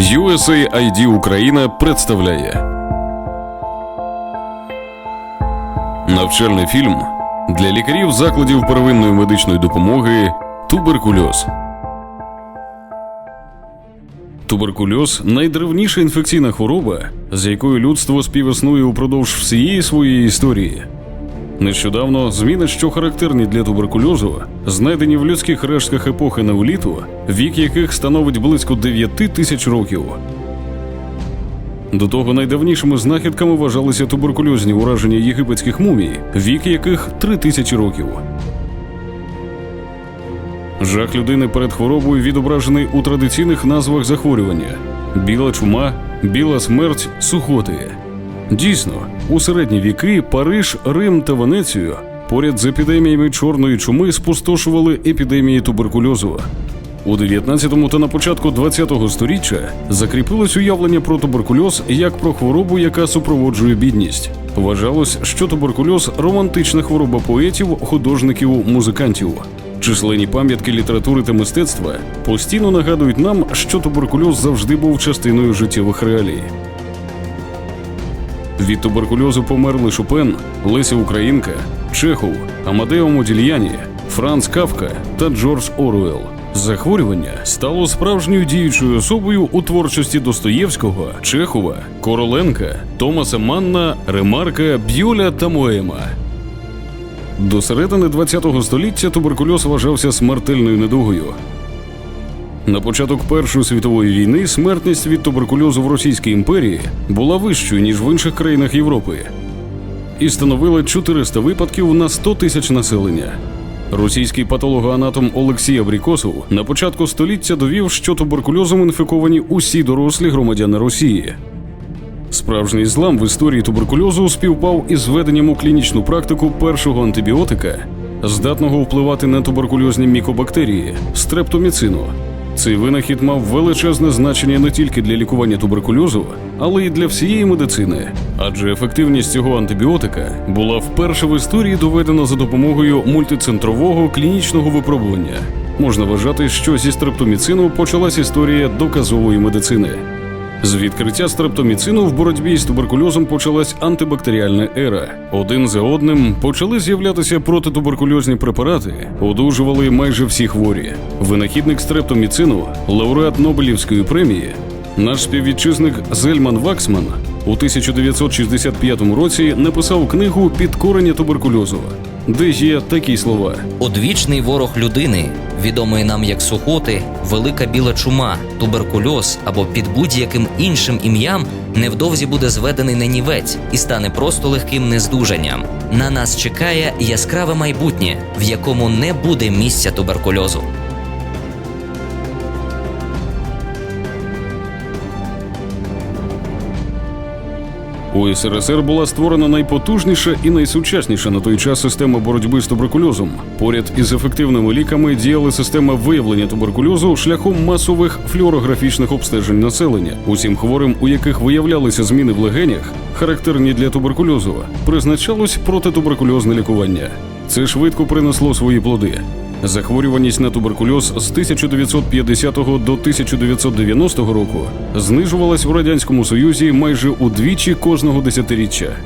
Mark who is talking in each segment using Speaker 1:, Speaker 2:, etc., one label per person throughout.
Speaker 1: USAID Україна представляє навчальний фільм для лікарів закладів первинної медичної допомоги Туберкульоз. Туберкульоз найдревніша інфекційна хвороба, з якою людство співіснує упродовж всієї своєї історії. Нещодавно зміни, що характерні для туберкульозу, знайдені в людських рештках епохи неоліту, вік яких становить близько 9 тисяч років. До того найдавнішими знахідками вважалися туберкульозні ураження єгипетських мумій, вік яких 3 тисячі років. Жах людини перед хворобою відображений у традиційних назвах захворювання: біла чума, біла смерть, сухоти. Дійсно, у середні віки Париж, Рим та Венецію поряд з епідеміями чорної чуми спустошували епідемії туберкульозу. У 19-му та на початку 20-го сторіччя закріпилось уявлення про туберкульоз як про хворобу, яка супроводжує бідність. Вважалось, що туберкульоз романтична хвороба поетів, художників, музикантів. Численні пам'ятки літератури та мистецтва постійно нагадують нам, що туберкульоз завжди був частиною життєвих реалій. Від туберкульозу померли Шопен, Леся Українка, Чехов, Амадео Модільяні, Франц Кавка та Джордж Оруел. Захворювання стало справжньою діючою особою у творчості Достоєвського, Чехова, Короленка, Томаса Манна, Ремарка, Б'юля та Моема. До середини ХХ століття туберкульоз вважався смертельною недугою. На початок Першої світової війни смертність від туберкульозу в Російській імперії була вищою, ніж в інших країнах Європи, і становила 400 випадків на 100 тисяч населення. Російський патологоанатом Олексій Абрікосов на початку століття довів, що туберкульозом інфіковані усі дорослі громадяни Росії. Справжній злам в історії туберкульозу співпав із введенням у клінічну практику першого антибіотика, здатного впливати на туберкульозні мікобактерії стрептоміцину. Цей винахід мав величезне значення не тільки для лікування туберкульозу, але й для всієї медицини, адже ефективність цього антибіотика була вперше в історії доведена за допомогою мультицентрового клінічного випробування. Можна вважати, що зі стрептоміцину почалась історія доказової медицини. З відкриття стрептоміцину в боротьбі з туберкульозом почалась антибактеріальна ера. Один за одним почали з'являтися протитуберкульозні препарати, одужували майже всі хворі. Винахідник стрептоміцину, лауреат Нобелівської премії, наш співвітчизник Зельман Ваксман у 1965 році написав книгу Підкорення туберкульозу, де є такі слова.
Speaker 2: Одвічний ворог людини, відомий нам як сухоти, велика біла чума, туберкульоз або під будь-яким іншим ім'ям, невдовзі буде зведений на нівець і стане просто легким нездужанням. На нас чекає яскраве майбутнє, в якому не буде місця туберкульозу.
Speaker 1: У СРСР була створена найпотужніша і найсучасніша на той час система боротьби з туберкульозом. Поряд із ефективними ліками діяла система виявлення туберкульозу шляхом масових флюорографічних обстежень населення. Усім хворим, у яких виявлялися зміни в легенях, характерні для туберкульозу, призначалось протитуберкульозне лікування. Це швидко принесло свої плоди. Захворюваність на туберкульоз з 1950 до 1990 року знижувалась у радянському союзі майже удвічі кожного десятиріччя.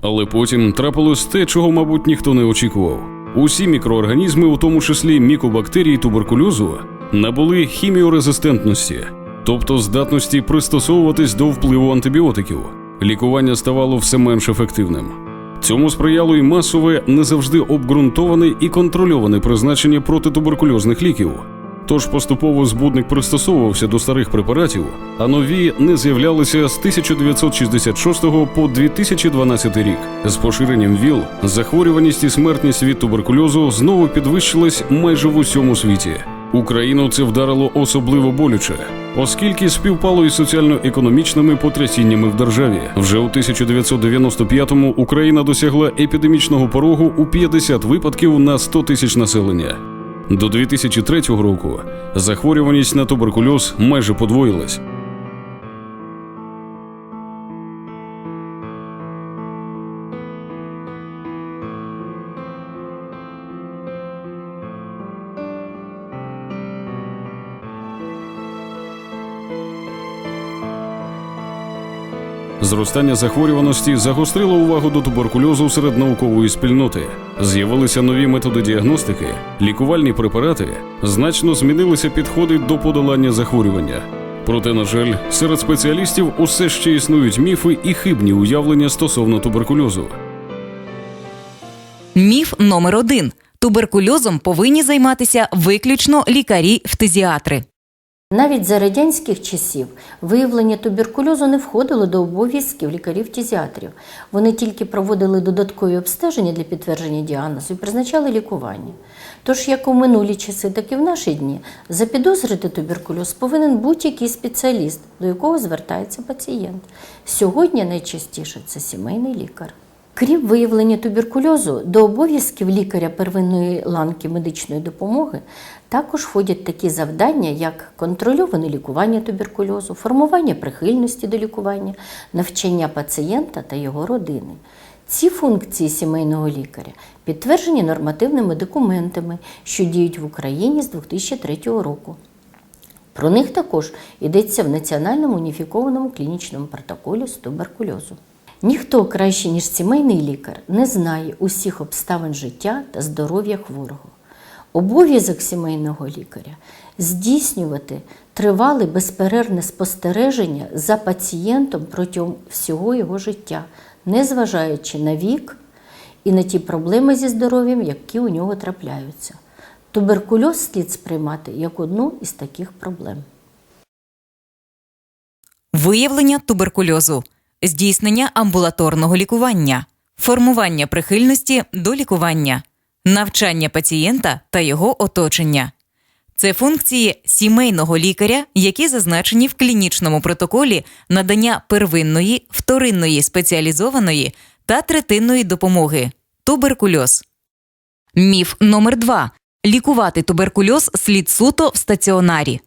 Speaker 1: Але потім трапилось те, чого, мабуть, ніхто не очікував. Усі мікроорганізми, у тому числі мікобактерії туберкульозу, набули хіміорезистентності, тобто здатності пристосовуватись до впливу антибіотиків. Лікування ставало все менш ефективним. Цьому сприяло й масове, не завжди обґрунтоване і контрольоване призначення протитуберкульозних ліків. Тож поступово збудник пристосовувався до старих препаратів, а нові не з'являлися з 1966 по 2012 рік. З поширенням ВІЛ захворюваність і смертність від туберкульозу знову підвищилась майже в усьому світі. Україну це вдарило особливо болюче, оскільки співпало із соціально-економічними потрясіннями в державі. Вже у 1995-му Україна досягла епідемічного порогу у 50 випадків на 100 тисяч населення. До 2003 року захворюваність на туберкульоз майже подвоїлась. Зростання захворюваності загострило увагу до туберкульозу серед наукової спільноти. З'явилися нові методи діагностики, лікувальні препарати, значно змінилися підходи до подолання захворювання. Проте, на жаль, серед спеціалістів усе ще існують міфи і хибні уявлення стосовно туберкульозу.
Speaker 3: Міф номер один: туберкульозом повинні займатися виключно лікарі-фтизіатри.
Speaker 4: Навіть за радянських часів виявлення туберкульозу не входило до обов'язків лікарів-тізіатрів. Вони тільки проводили додаткові обстеження для підтвердження діагнозу і призначали лікування. Тож, як у минулі часи, так і в наші дні, запідозрити туберкульоз повинен будь-який спеціаліст, до якого звертається пацієнт. Сьогодні найчастіше це сімейний лікар. Крім виявлення туберкульозу, до обов'язків лікаря первинної ланки медичної допомоги також входять такі завдання, як контрольоване лікування туберкульозу, формування прихильності до лікування, навчання пацієнта та його родини. Ці функції сімейного лікаря підтверджені нормативними документами, що діють в Україні з 2003 року. Про них також йдеться в Національному уніфікованому клінічному протоколі з туберкульозу. Ніхто краще, ніж сімейний лікар, не знає усіх обставин життя та здоров'я хворого. Обов'язок сімейного лікаря здійснювати тривале безперервне спостереження за пацієнтом протягом всього його життя, незважаючи на вік і на ті проблеми зі здоров'ям, які у нього трапляються. Туберкульоз слід сприймати як одну із таких проблем.
Speaker 3: Виявлення туберкульозу, здійснення амбулаторного лікування, формування прихильності до лікування, навчання пацієнта та його оточення. Це функції сімейного лікаря, які зазначені в клінічному протоколі надання первинної, вторинної спеціалізованої та третинної допомоги. Туберкульоз. Міф номер 2 Лікувати туберкульоз слід суто в стаціонарі.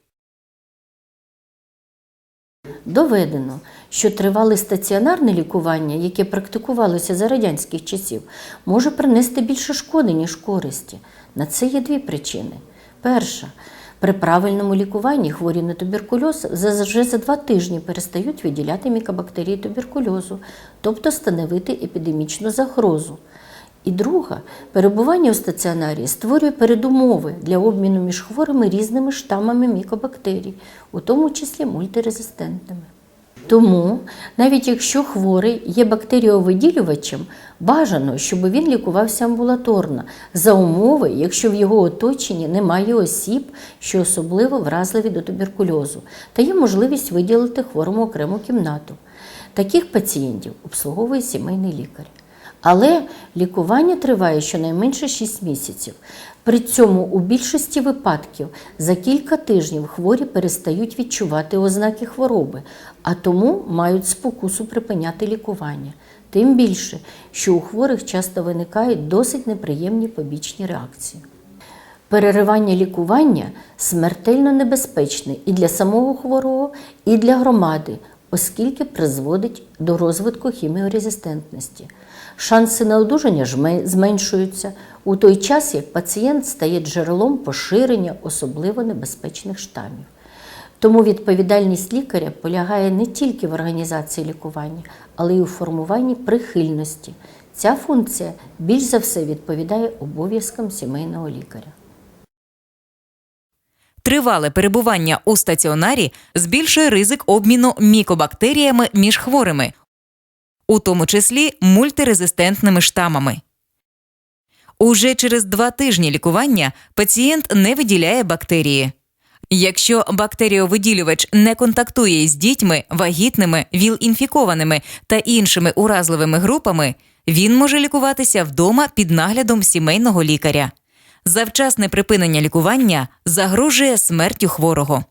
Speaker 4: Доведено, що тривале стаціонарне лікування, яке практикувалося за радянських часів, може принести більше шкоди, ніж користі. На це є дві причини. Перша, при правильному лікуванні хворі на туберкульоз вже за два тижні перестають виділяти мікобактерії туберкульозу, тобто становити епідемічну загрозу. І друга, перебування у стаціонарі створює передумови для обміну між хворими різними штамами мікобактерій, у тому числі мультирезистентними. Тому, навіть якщо хворий є бактеріовиділювачем, бажано, щоб він лікувався амбулаторно, за умови, якщо в його оточенні немає осіб, що особливо вразливі до туберкульозу, та є можливість виділити хворому окрему кімнату. Таких пацієнтів обслуговує сімейний лікар. Але лікування триває щонайменше 6 місяців. При цьому у більшості випадків за кілька тижнів хворі перестають відчувати ознаки хвороби, а тому мають спокусу припиняти лікування. Тим більше, що у хворих часто виникають досить неприємні побічні реакції. Переривання лікування смертельно небезпечне і для самого хворого, і для громади, оскільки призводить до розвитку хіміорезистентності. Шанси на одужання зменшуються у той час, як пацієнт стає джерелом поширення особливо небезпечних штамів. Тому відповідальність лікаря полягає не тільки в організації лікування, але й у формуванні прихильності. Ця функція більш за все відповідає обов'язкам сімейного лікаря.
Speaker 3: Тривале перебування у стаціонарі збільшує ризик обміну мікобактеріями між хворими, у тому числі мультирезистентними штамами. Уже через два тижні лікування пацієнт не виділяє бактерії. Якщо бактеріовиділювач не контактує з дітьми, вагітними, ВІЛ-інфікованими та іншими уразливими групами, він може лікуватися вдома під наглядом сімейного лікаря. Завчасне припинення лікування загрожує смертю хворого.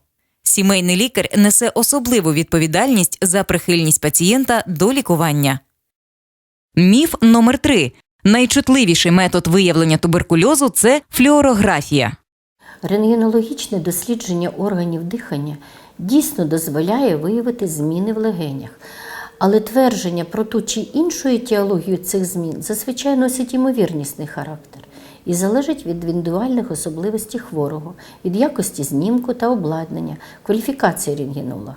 Speaker 3: Сімейний лікар несе особливу відповідальність за прихильність пацієнта до лікування. Міф номер 3 Найчутливіший метод виявлення туберкульозу це флюорографія.
Speaker 4: Рентгенологічне дослідження органів дихання дійсно дозволяє виявити зміни в легенях. Але твердження про ту чи іншу етіологію цих змін зазвичай носить ймовірнісний характер і залежить від індивідуальних особливостей хворого, від якості знімку та обладнання, кваліфікації рентгенолога.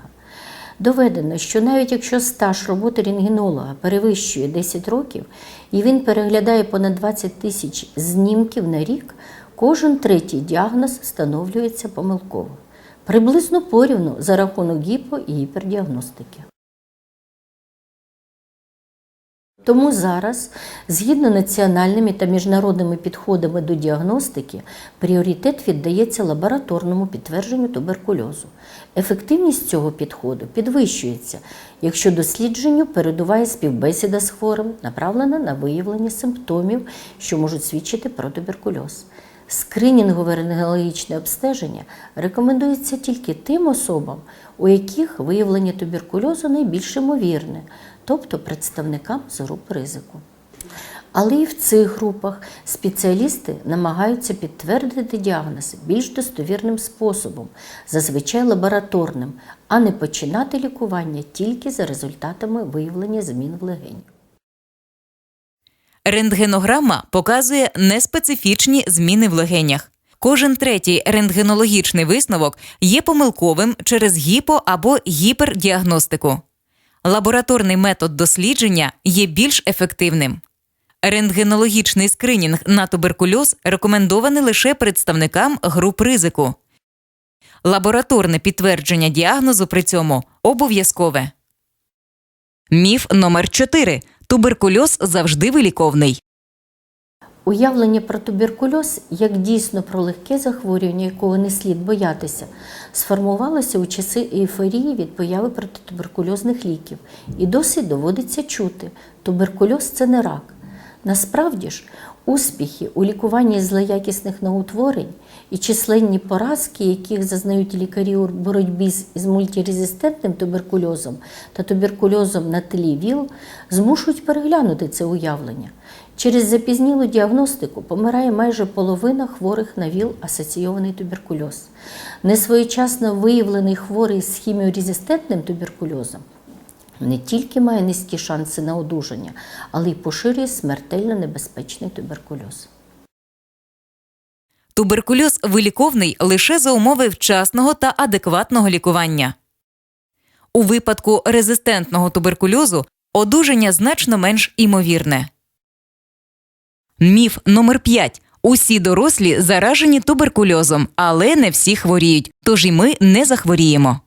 Speaker 4: Доведено, що навіть якщо стаж роботи рентгенолога перевищує 10 років і він переглядає понад 20 тисяч знімків на рік, кожен третій діагноз встановлюється помилково. Приблизно порівну за рахунок гіпо і гіпердіагностики. Тому зараз, згідно національними та міжнародними підходами до діагностики, пріоритет віддається лабораторному підтвердженню туберкульозу. Ефективність цього підходу підвищується, якщо дослідженню передуває співбесіда з хворим, направлена на виявлення симптомів, що можуть свідчити про туберкульоз. Скринінгове рентгенологічне обстеження рекомендується тільки тим особам, у яких виявлення туберкульозу найбільш ймовірне, тобто представникам з груп ризику. Але і в цих групах спеціалісти намагаються підтвердити діагноз більш достовірним способом, зазвичай лабораторним, а не починати лікування тільки за результатами виявлення змін в легені.
Speaker 3: Рентгенограма показує неспецифічні зміни в легенях. Кожен третій рентгенологічний висновок є помилковим через гіпо або гіпердіагностику. Лабораторний метод дослідження є більш ефективним. Рентгенологічний скринінг на туберкульоз рекомендований лише представникам груп ризику. Лабораторне підтвердження діагнозу при цьому обов'язкове. Міф номер 4. Туберкульоз завжди виліковний.
Speaker 4: Уявлення про туберкульоз як дійсно про легке захворювання, якого не слід боятися, сформувалося у часи ейфорії від появи протитуберкульозних ліків і досі доводиться чути, туберкульоз це не рак. Насправді ж, успіхи у лікуванні злоякісних новоутворень і численні поразки, яких зазнають лікарі у боротьбі з мультирезистентним туберкульозом та туберкульозом на тлі ВІЛ, змушують переглянути це уявлення. Через запізнілу діагностику помирає майже половина хворих на ВІЛ-асоційований туберкульоз. Несвоєчасно виявлений хворий з хіміорезистентним туберкульозом не тільки має низькі шанси на одужання, але й поширює смертельно небезпечний туберкульоз.
Speaker 3: Туберкульоз виліковний лише за умови вчасного та адекватного лікування. У випадку резистентного туберкульозу одужання значно менш імовірне. Міф номер 5. Усі дорослі заражені туберкульозом, але не всі хворіють, тож і ми не захворіємо.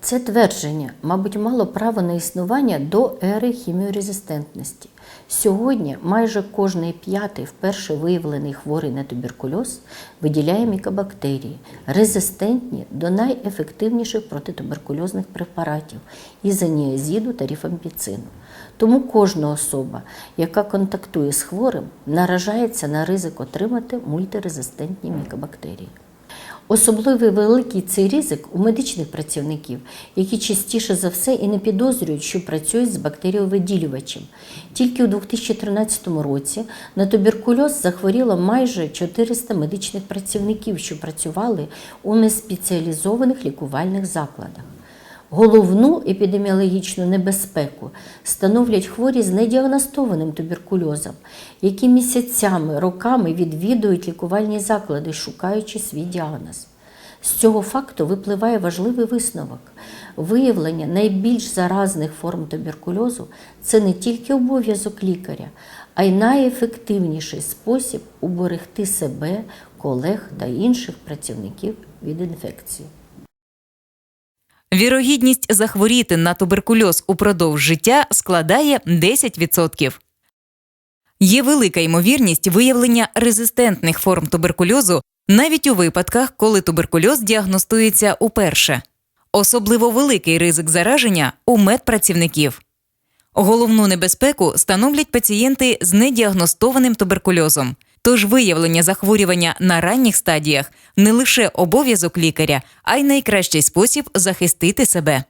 Speaker 4: Це твердження, мабуть, мало право на існування до ери хіміорезистентності. Сьогодні майже кожний п'ятий вперше виявлений хворий на туберкульоз виділяє мікобактерії, резистентні до найефективніших протитуберкульозних препаратів ізоніазіду та ріфампіцину. Тому кожна особа, яка контактує з хворим, наражається на ризик отримати мультирезистентні мікобактерії. Особливо великий цей ризик у медичних працівників, які частіше за все і не підозрюють, що працюють з бактеріовиділювачем. Тільки у 2013 році на туберкульоз захворіло майже 400 медичних працівників, що працювали у неспеціалізованих лікувальних закладах. Головну епідеміологічну небезпеку становлять хворі з недіагностованим туберкульозом, які місяцями, роками відвідують лікувальні заклади, шукаючи свій діагноз. З цього факту випливає важливий висновок. Виявлення найбільш заразних форм туберкульозу це не тільки обов'язок лікаря, а й найефективніший спосіб уберегти себе, колег та інших працівників від інфекції.
Speaker 3: Вірогідність захворіти на туберкульоз упродовж життя складає 10%. Є велика ймовірність виявлення резистентних форм туберкульозу навіть у випадках, коли туберкульоз діагностується уперше. Особливо великий ризик зараження у медпрацівників. Головну небезпеку становлять пацієнти з недіагностованим туберкульозом. Тож виявлення захворювання на ранніх стадіях не лише обов'язок лікаря, а й найкращий спосіб захистити себе.